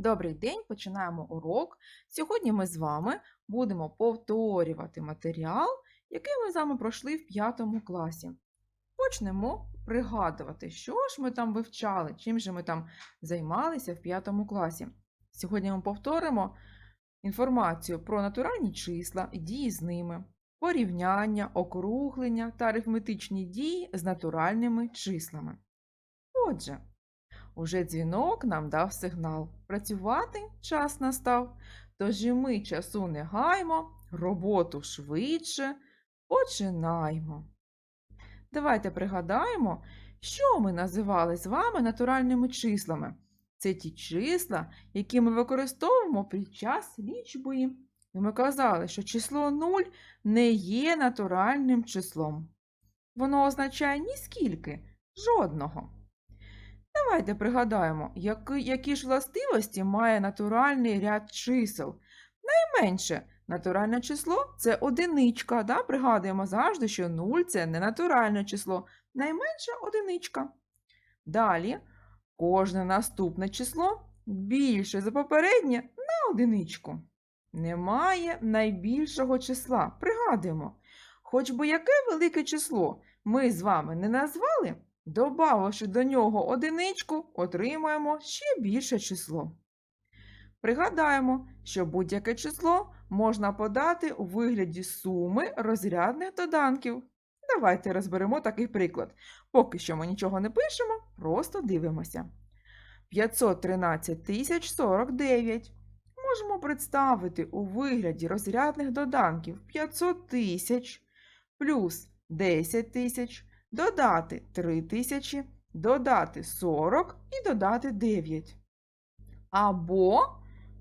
Добрий день, починаємо урок. Сьогодні ми з вами будемо повторювати матеріал, який ми з вами пройшли в 5 класі. Почнемо пригадувати, що ж ми там вивчали, чим же ми там займалися в 5 класі. Сьогодні ми повторимо інформацію про натуральні числа, дії з ними, порівняння, округлення та арифметичні дії з натуральними числами. Отже, Уже дзвінок нам дав сигнал. Працювати час настав, тож і ми часу не гаймо, роботу швидше починаймо. Давайте пригадаємо, що ми називали з вами натуральними числами. Це ті числа, які ми використовуємо під час лічби. І ми казали, що число 0 не є натуральним числом. Воно означає ні скільки, жодного. Давайте пригадаємо, які, які ж властивості має натуральний ряд чисел. Найменше натуральне число це одиничка. Да? Пригадуємо завжди, що 0 це не натуральне число, найменша одиничка. Далі кожне наступне число більше за попереднє на одиничку. Немає найбільшого числа. Пригадуємо, хоч би яке велике число ми з вами не назвали, Добавивши до нього одиничку, отримаємо ще більше число. Пригадаємо, що будь-яке число можна подати у вигляді суми розрядних доданків. Давайте розберемо такий приклад. Поки що ми нічого не пишемо, просто дивимося. 513 тисяч 49. Можемо представити у вигляді розрядних доданків 500 тисяч плюс 10 тисяч додати 3000, додати 40 і додати 9. Або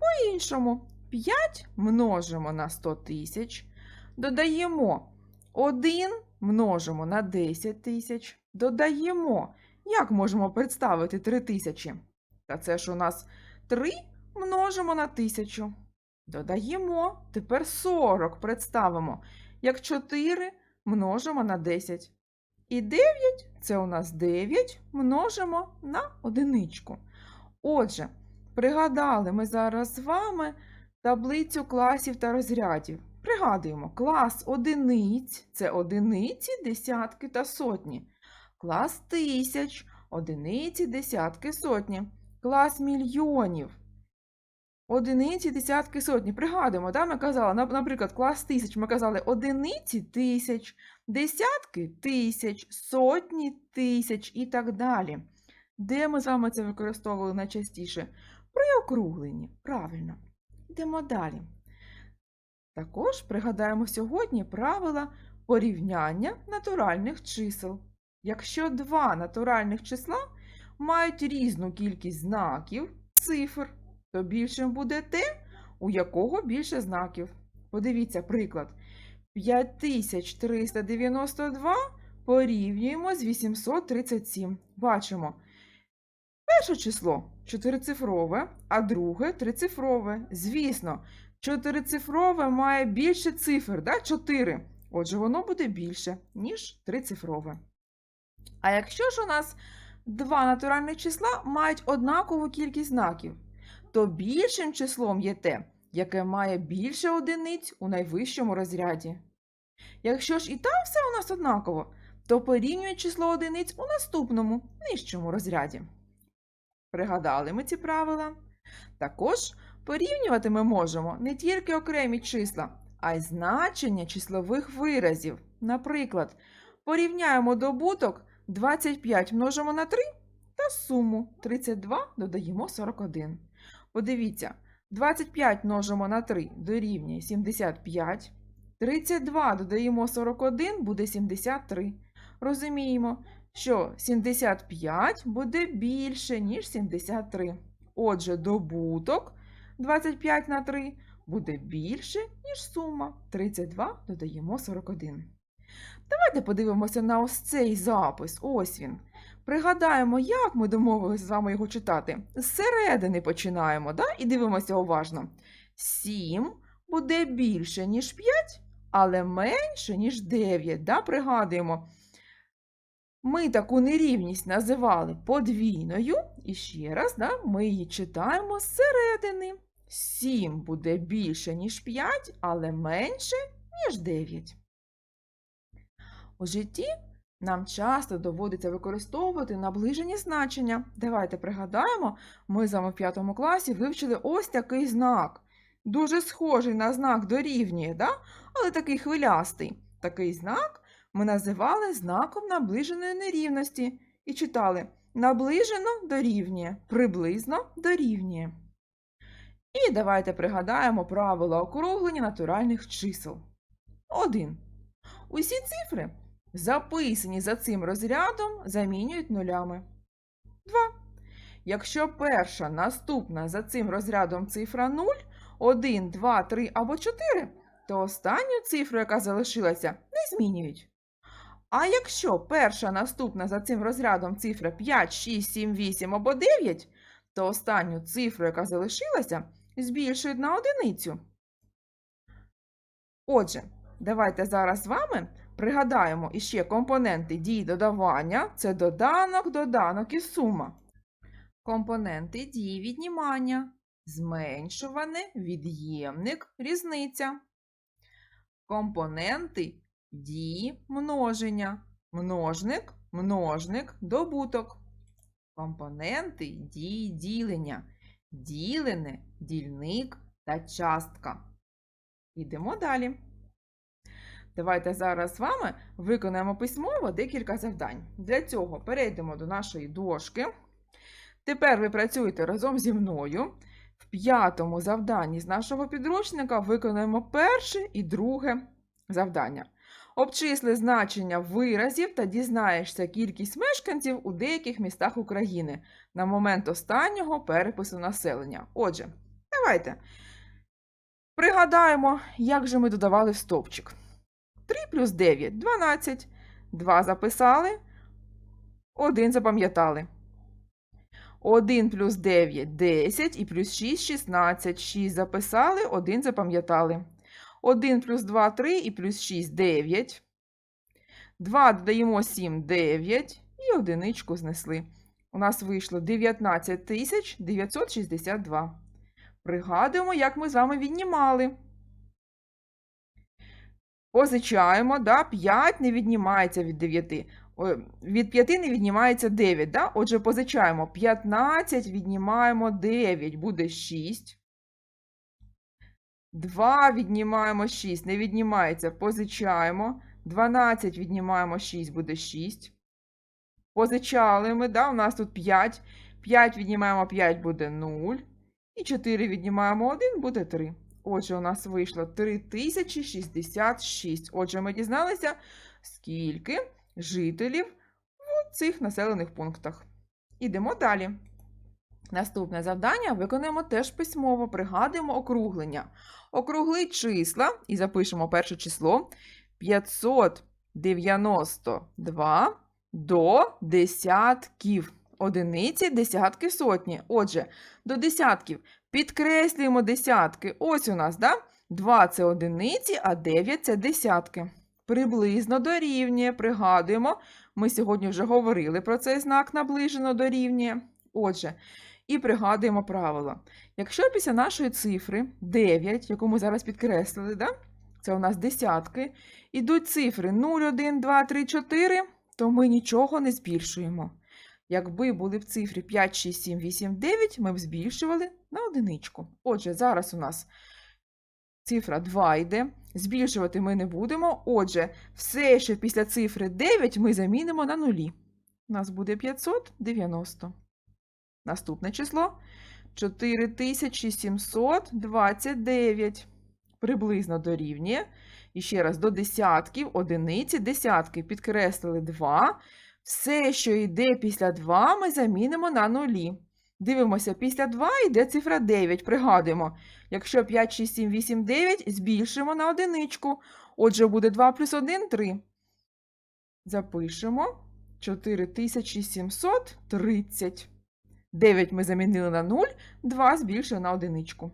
по-іншому 5 множимо на 100 тисяч, додаємо 1 множимо на 10 тисяч, додаємо, як можемо представити 3000? Та це ж у нас 3 множимо на 1000. Додаємо, тепер 40 представимо, як 4 множимо на 10. І 9 це у нас 9 множимо на одиничку. Отже, пригадали ми зараз з вами таблицю класів та розрядів. Пригадуємо, клас одиниць це одиниці, десятки та сотні. Клас тисяч, одиниці, десятки, сотні. Клас мільйонів. Одиниці, десятки, сотні. Пригадуємо, да, ми казали, наприклад, клас тисяч ми казали одиниці тисяч, десятки тисяч, сотні тисяч і так далі. Де ми з вами це використовували найчастіше? При округленні. Правильно. Йдемо далі. Також пригадаємо сьогодні правила порівняння натуральних чисел. Якщо два натуральних числа мають різну кількість знаків, цифр, то більшим буде те, у якого більше знаків. Подивіться приклад. 5392 порівнюємо з 837. Бачимо. Перше число чотирицифрове, а друге трицифрове. Звісно, чотирицифрове має більше цифр, да? 4. Отже, воно буде більше, ніж трицифрове. А якщо ж у нас два натуральних числа мають однакову кількість знаків, то більшим числом є те, яке має більше одиниць у найвищому розряді. Якщо ж і там все у нас однаково, то порівнює число одиниць у наступному нижчому розряді. Пригадали ми ці правила? Також порівнювати ми можемо не тільки окремі числа, а й значення числових виразів. Наприклад, порівняємо добуток 25 множимо на 3 та суму 32 додаємо 41. Подивіться, 25 множимо на 3 дорівнює 75. 32 додаємо 41 буде 73. Розуміємо, що 75 буде більше, ніж 73. Отже, добуток 25 на 3 буде більше, ніж сума. 32 додаємо 41. Давайте подивимося на ось цей запис. Ось він. Пригадаємо, як ми домовилися з вами його читати. Зсередини починаємо, да? і дивимося уважно. 7 буде більше, ніж 5, але менше, ніж 9. Да? Пригадуємо. Ми таку нерівність називали подвійною, і ще раз да, ми її читаємо зсередини. 7 буде більше, ніж 5, але менше, ніж 9. У житті нам часто доводиться використовувати наближені значення. Давайте пригадаємо, ми з вами в 5 класі вивчили ось такий знак. Дуже схожий на знак дорівнює, да? але такий хвилястий. Такий знак ми називали знаком наближеної нерівності і читали наближено дорівнює, приблизно дорівнює. І давайте пригадаємо правила округлення натуральних чисел. 1. Усі цифри, записані за цим розрядом, замінюють нулями. 2. Якщо перша наступна за цим розрядом цифра 0, 1, 2, 3 або 4, то останню цифру, яка залишилася, не змінюють. А якщо перша наступна за цим розрядом цифра 5, 6, 7, 8 або 9, то останню цифру, яка залишилася, збільшують на одиницю. Отже, давайте зараз з вами пригадаємо іще компоненти дій додавання це доданок, доданок і сума. Компоненти дії віднімання, зменшуване, від'ємник, різниця. Компоненти дії множення, множник, множник, добуток. Компоненти дії ділення, ділене, дільник та частка. Ідемо далі. Давайте зараз з вами виконаємо письмово декілька завдань. Для цього перейдемо до нашої дошки. Тепер ви працюєте разом зі мною. В п'ятому завданні з нашого підручника виконаємо перше і друге завдання. Обчисли значення виразів та дізнаєшся кількість мешканців у деяких містах України на момент останнього перепису населення. Отже, давайте пригадаємо, як же ми додавали в стовпчик. 3 плюс 9 12. 2 записали, 1 запам'ятали. 1 плюс 9 10 і плюс 6 16. 6 записали, 1 запам'ятали. 1 плюс 2 3 і плюс 6 9. 2 додаємо 7 9 і одиничку знесли. У нас вийшло 19 962. Пригадуємо, як ми з вами віднімали. Позичаємо, да? 5 не віднімається від 9. Ой, Від 5 не віднімається 9. Да? Отже, позичаємо 15, віднімаємо 9, буде 6. 2 віднімаємо 6, не віднімається, позичаємо. 12 віднімаємо 6, буде 6. Позичали ми, да? у нас тут 5. 5 віднімаємо 5, буде 0. І 4 віднімаємо 1, буде 3. Отже, у нас вийшло 3066. Отже, ми дізналися, скільки жителів в цих населених пунктах. Ідемо далі. Наступне завдання виконуємо теж письмово, пригадуємо округлення. Округлить числа і запишемо перше число 592 до десятків. Одиниці, десятки, сотні. Отже, до десятків підкреслюємо десятки. Ось у нас, да? 2 це одиниці, а 9 це десятки. Приблизно дорівнює. Пригадуємо, ми сьогодні вже говорили про цей знак наближено дорівнює. Отже, і пригадуємо правило. Якщо після нашої цифри 9, яку ми зараз підкреслили, да? це у нас десятки, ідуть цифри 0, 1, 2, 3, 4, то ми нічого не збільшуємо. Якби були в цифрі 5, 6, 7, 8, 9, ми б збільшували на одиничку. Отже, зараз у нас цифра 2 йде, збільшувати ми не будемо. Отже, все, що після цифри 9, ми замінимо на нулі. У нас буде 590. Наступне число 4729. Приблизно дорівнює. І ще раз до десятків, одиниці, десятки підкреслили 2. Все, що йде після 2, ми замінимо на нулі. Дивимося, після 2 йде цифра 9. Пригадуємо, якщо 5, 6, 7, 8, 9, збільшимо на одиничку. Отже, буде 2 плюс 1 3. Запишемо 4730. 9 ми замінили на 0, 2 збільшили на одиничку.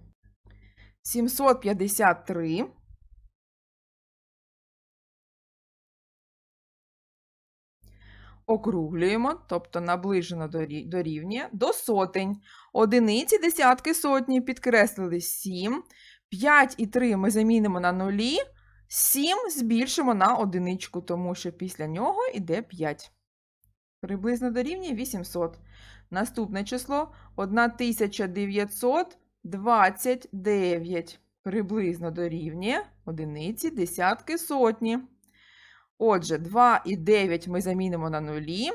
753. Округлюємо, тобто наближено до рі- дорівнює, до сотень. Одиниці, десятки, сотні підкреслили 7. 5 і 3 ми замінимо на нулі. 7 збільшимо на одиничку, тому що після нього йде 5. Приблизно дорівнює 800. Наступне число 1929. Приблизно дорівнює одиниці, десятки, сотні. Отже, 2 і 9 ми замінимо на нулі.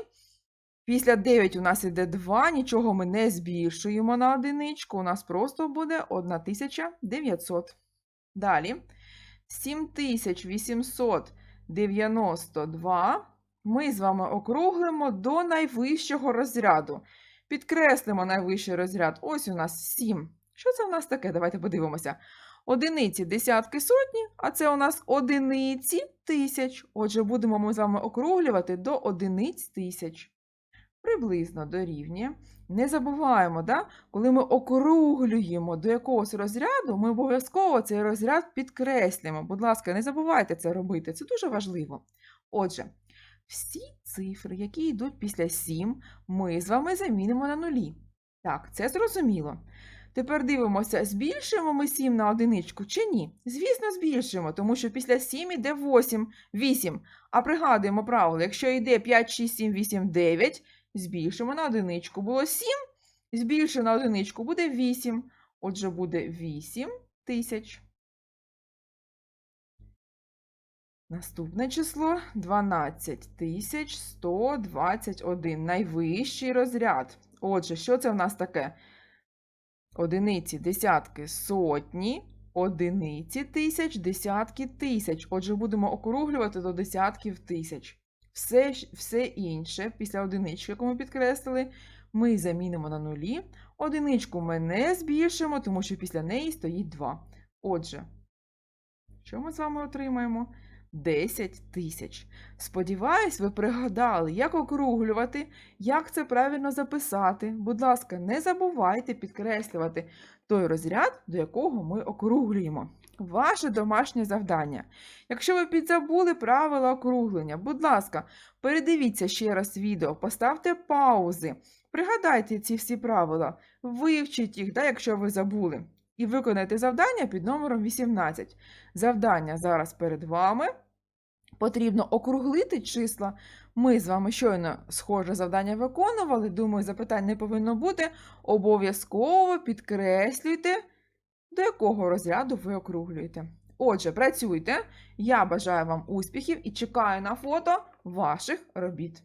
Після 9 у нас іде 2, нічого ми не збільшуємо на одиничку, у нас просто буде 1900. Далі. 7892 ми з вами округлимо до найвищого розряду. Підкреслимо найвищий розряд. Ось у нас 7. Що це у нас таке? Давайте подивимося. Одиниці, десятки, сотні, а це у нас одиниці тисяч. Отже, будемо ми з вами округлювати до одиниць тисяч. Приблизно дорівнює. Не забуваємо, да? коли ми округлюємо до якогось розряду, ми обов'язково цей розряд підкреслюємо. Будь ласка, не забувайте це робити, це дуже важливо. Отже, всі цифри, які йдуть після 7, ми з вами замінимо на нулі. Так, це зрозуміло. Тепер дивимося, збільшуємо ми 7 на одиничку чи ні? Звісно, збільшуємо, тому що після 7 йде 8, 8. А пригадуємо правило, якщо йде 5, 6, 7, 8, 9, збільшимо на одиничку. Було 7, збільшимо на одиничку буде 8. Отже, буде 8 тисяч. Наступне число 12121. Найвищий розряд. Отже, що це в нас таке? Одиниці, десятки, сотні, одиниці тисяч, десятки тисяч. Отже, будемо округлювати до десятків тисяч. Все, все інше, після одинички, яку ми підкреслили, ми замінимо на нулі. Одиничку ми не збільшимо, тому що після неї стоїть 2. Отже, що ми з вами отримаємо? 10 тисяч. Сподіваюсь, ви пригадали, як округлювати, як це правильно записати. Будь ласка, не забувайте підкреслювати той розряд, до якого ми округлюємо. Ваше домашнє завдання. Якщо ви підзабули правила округлення, будь ласка, передивіться ще раз відео, поставте паузи, пригадайте ці всі правила, вивчіть їх, да, якщо ви забули, і виконайте завдання під номером 18. Завдання зараз перед вами. Потрібно округлити числа. Ми з вами щойно схоже завдання виконували. Думаю, запитань не повинно бути. Обов'язково підкреслюйте, до якого розряду ви округлюєте. Отже, працюйте. Я бажаю вам успіхів і чекаю на фото ваших робіт.